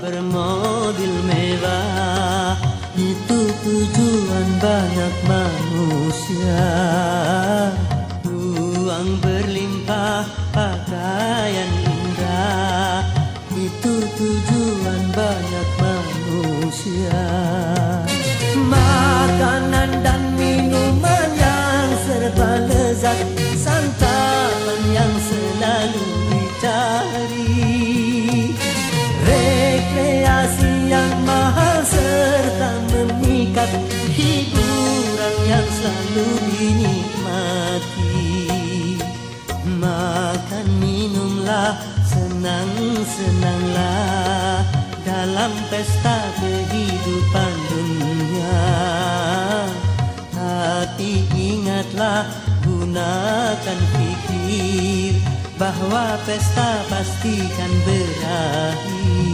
bermobil mewah Itu tujuan banyak manusia. Uang berlimpah, pakaian indah. Itu tujuan banyak manusia. Hiburan yang selalu dinikmati. Makan minumlah senang-senanglah Dalam pesta kehidupan dunia. Tapi ingatlah gunakan pikir Bahwa pesta pastikan berakhir